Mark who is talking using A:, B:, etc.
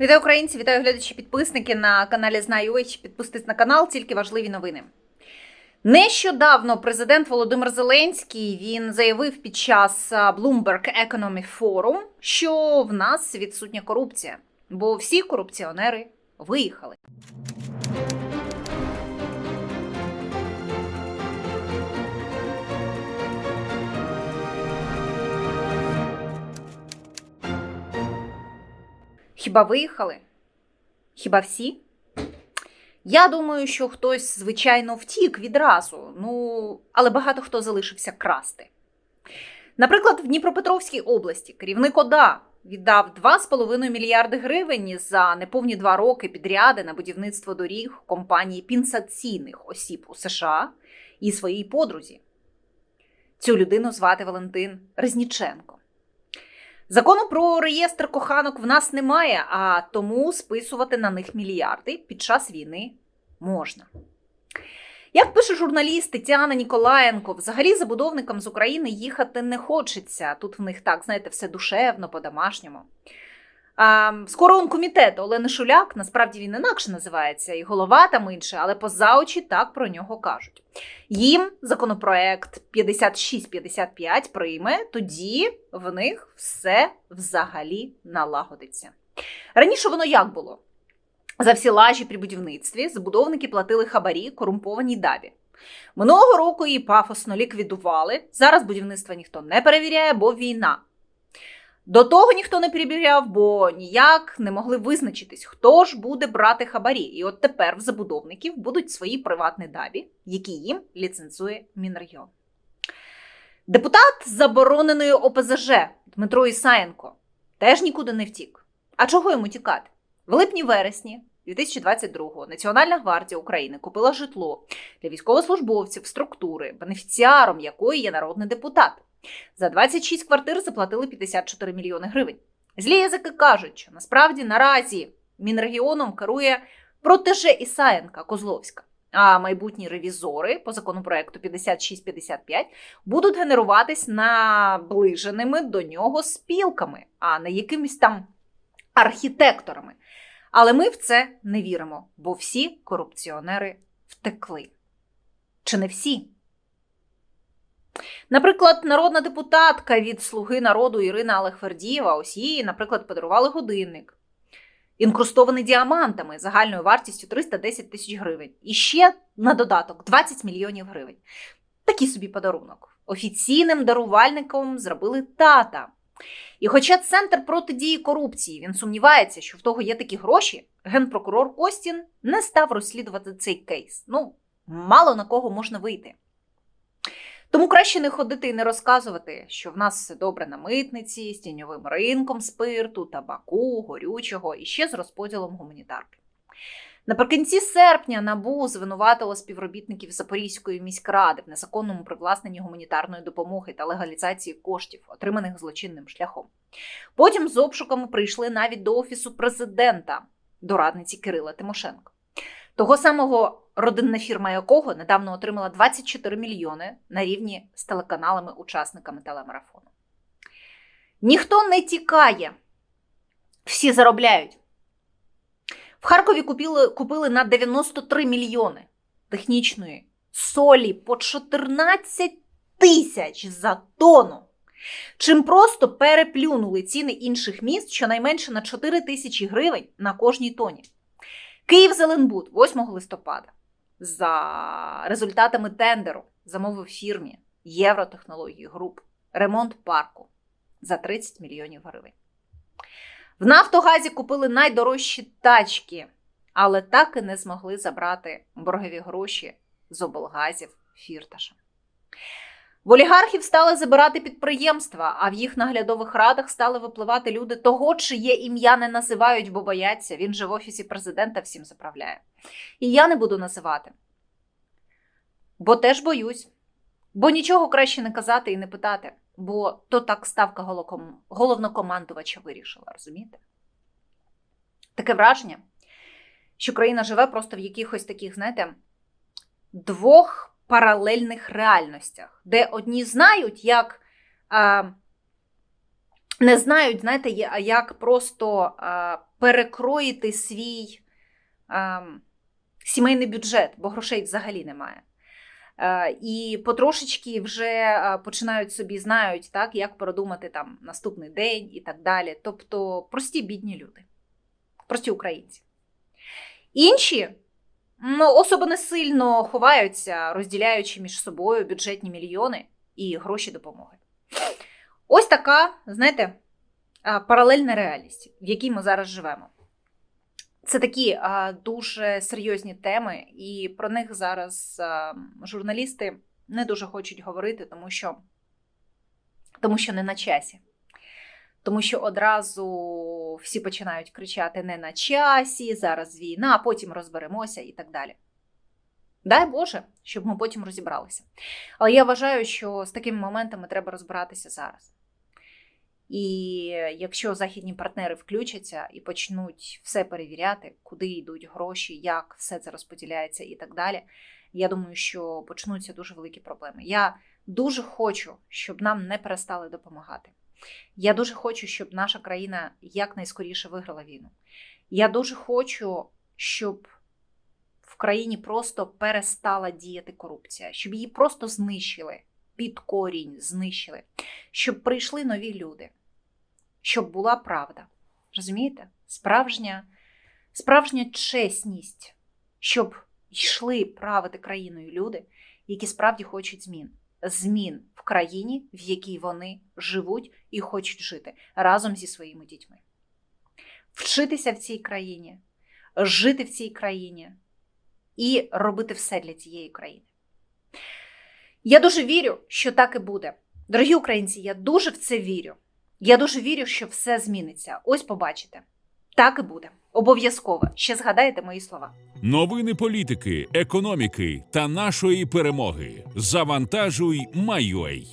A: Вітаю українці, вітаю глядачі, підписники на каналі Знаю. Підпустись на канал, тільки важливі новини. Нещодавно президент Володимир Зеленський він заявив під час Bloomberg Economy Forum, що в нас відсутня корупція, бо всі корупціонери виїхали. Хіба виїхали? Хіба всі? Я думаю, що хтось, звичайно, втік відразу, ну, але багато хто залишився красти. Наприклад, в Дніпропетровській області керівник ОДА віддав 2,5 мільярди гривень за неповні два роки підряди на будівництво доріг компанії пінсаційних осіб у США і своїй подрузі. Цю людину звати Валентин Резніченко. Закону про реєстр коханок в нас немає, а тому списувати на них мільярди під час війни можна. Як пише журналіст Тетяна Ніколаєнко, взагалі забудовникам з України їхати не хочеться. Тут в них так, знаєте, все душевно, по-домашньому. Скоро он комітет Олени Шуляк, насправді він інакше називається, і голова там інше, але поза очі так про нього кажуть. Їм законопроект 56-55 прийме, тоді в них все взагалі налагодиться. Раніше воно як було? За всі лажі при будівництві забудовники платили хабарі корумпованій дабі. Минулого року її пафосно ліквідували. Зараз будівництво ніхто не перевіряє, бо війна. До того ніхто не перевіряв, бо ніяк не могли визначитись, хто ж буде брати хабарі. І от тепер в забудовників будуть свої приватні дабі, які їм ліцензує Мінрегіон. Депутат забороненої ОПЗЖ Дмитро Ісаєнко теж нікуди не втік. А чого йому тікати? В липні-вересні 2022-го Національна гвардія України купила житло для військовослужбовців структури, бенефіціаром якої є народний депутат. За 26 квартир заплатили 54 мільйони гривень. Злі язики кажуть, що насправді наразі Мінрегіоном керує протеже Ісаєнка Козловська. А майбутні ревізори по законопроекту 5655 будуть генеруватись наближеними до нього спілками, а не якимись там архітекторами. Але ми в це не віримо, бо всі корупціонери втекли. Чи не всі? Наприклад, народна депутатка від Слуги народу Ірина Алехвердієва, ось їй, наприклад, подарували годинник, інкрустований діамантами загальною вартістю 310 тисяч гривень. І ще на додаток 20 мільйонів гривень. Такий собі подарунок. Офіційним дарувальником зробили тата. І хоча центр протидії корупції він сумнівається, що в того є такі гроші, генпрокурор Костін не став розслідувати цей кейс. Ну, мало на кого можна вийти. Тому краще не ходити і не розказувати, що в нас все добре на митниці, з тіньовим ринком спирту, табаку, горючого і ще з розподілом гуманітарки. Наприкінці серпня НАБУ звинуватило співробітників Запорізької міськради в незаконному привласненні гуманітарної допомоги та легалізації коштів, отриманих злочинним шляхом. Потім з обшуками прийшли навіть до офісу президента, до радниці Кирила Тимошенко. Того самого родинна фірма якого недавно отримала 24 мільйони на рівні з телеканалами-учасниками телемарафону. Ніхто не тікає, всі заробляють. В Харкові купили, купили на 93 мільйони технічної солі по 14 тисяч за тонну. Чим просто переплюнули ціни інших міст щонайменше на 4 тисячі гривень на кожній тоні. Київ Зеленбуд 8 листопада за результатами тендеру замовив фірмі Євротехнології Груп ремонт парку за 30 мільйонів гривень. В Нафтогазі купили найдорожчі тачки, але так і не змогли забрати боргові гроші з облгазів фірташа. В олігархів стали забирати підприємства, а в їх наглядових радах стали випливати люди того, чиє ім'я не називають, бо бояться. Він же в офісі президента всім заправляє. І я не буду називати. Бо теж боюсь. Бо нічого краще не казати і не питати, бо то так ставка головнокомандувача вирішила, розумієте? Таке враження, що країна живе просто в якихось таких, знаєте, двох паралельних реальностях, де одні знають, як а, не знають, знаєте, як просто а, перекроїти свій а, сімейний бюджет, бо грошей взагалі немає. І потрошечки вже починають собі знають, так, як продумати там наступний день і так далі. Тобто прості бідні люди, прості українці. Інші особо не сильно ховаються, розділяючи між собою бюджетні мільйони і гроші допомоги. Ось така, знаєте, паралельна реальність, в якій ми зараз живемо. Це такі а, дуже серйозні теми, і про них зараз а, журналісти не дуже хочуть говорити, тому що, тому що не на часі. Тому що одразу всі починають кричати не на часі, зараз війна, а потім розберемося і так далі. Дай Боже, щоб ми потім розібралися. Але я вважаю, що з такими моментами треба розбиратися зараз. І якщо західні партнери включаться і почнуть все перевіряти, куди йдуть гроші, як все це розподіляється і так далі, я думаю, що почнуться дуже великі проблеми. Я дуже хочу, щоб нам не перестали допомагати. Я дуже хочу, щоб наша країна якнайскоріше виграла війну. Я дуже хочу, щоб в країні просто перестала діяти корупція, щоб її просто знищили, під корінь знищили, щоб прийшли нові люди, щоб була правда. Розумієте? Справжня, справжня чесність, щоб йшли правити країною люди, які справді хочуть змін. Змін країні, в якій вони живуть і хочуть жити разом зі своїми дітьми. Вчитися в цій країні, жити в цій країні і робити все для цієї країни. Я дуже вірю, що так і буде. Дорогі українці, я дуже в це вірю. Я дуже вірю, що все зміниться. Ось побачите. Так і буде. Обов'язково. Ще згадаєте мої слова.
B: Новини політики, економіки та нашої перемоги. Завантажуй, Майой.